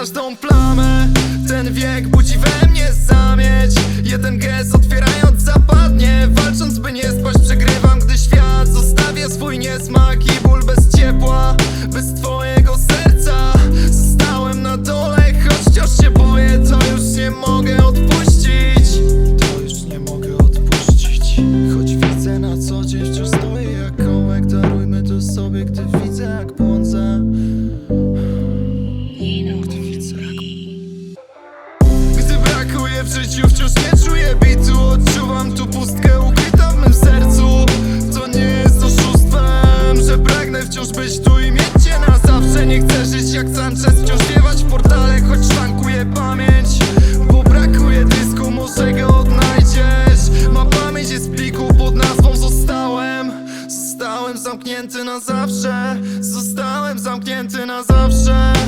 każdą plamę. Ten wiek budzi we mnie zamieć. Jeden gest otwierając zapadnie. Walcząc by nie spać przegrywam Gdy świat zostawia swój niesmak i ból bez ciepła. Bez twojego serca Zostałem na dole, choć wciąż się boję To już nie mogę odpuścić. To już nie mogę odpuścić. Choć widzę na co dzień wciąż stoję jak kołek. Darujmy to sobie, gdy w życiu wciąż nie czuję bitu. Odczuwam tu pustkę ukrytą w mym sercu. To nie jest oszustwem, że pragnę wciąż być tu i mieć cię na zawsze. Nie chcę żyć jak Sanchez, wciąż wiewać w portale Choć szwankuje pamięć, bo brakuje dysku. Może go odnajdziesz. Ma pamięć jest pliku pod nazwą Zostałem, zostałem zamknięty na zawsze. Zostałem zamknięty na zawsze.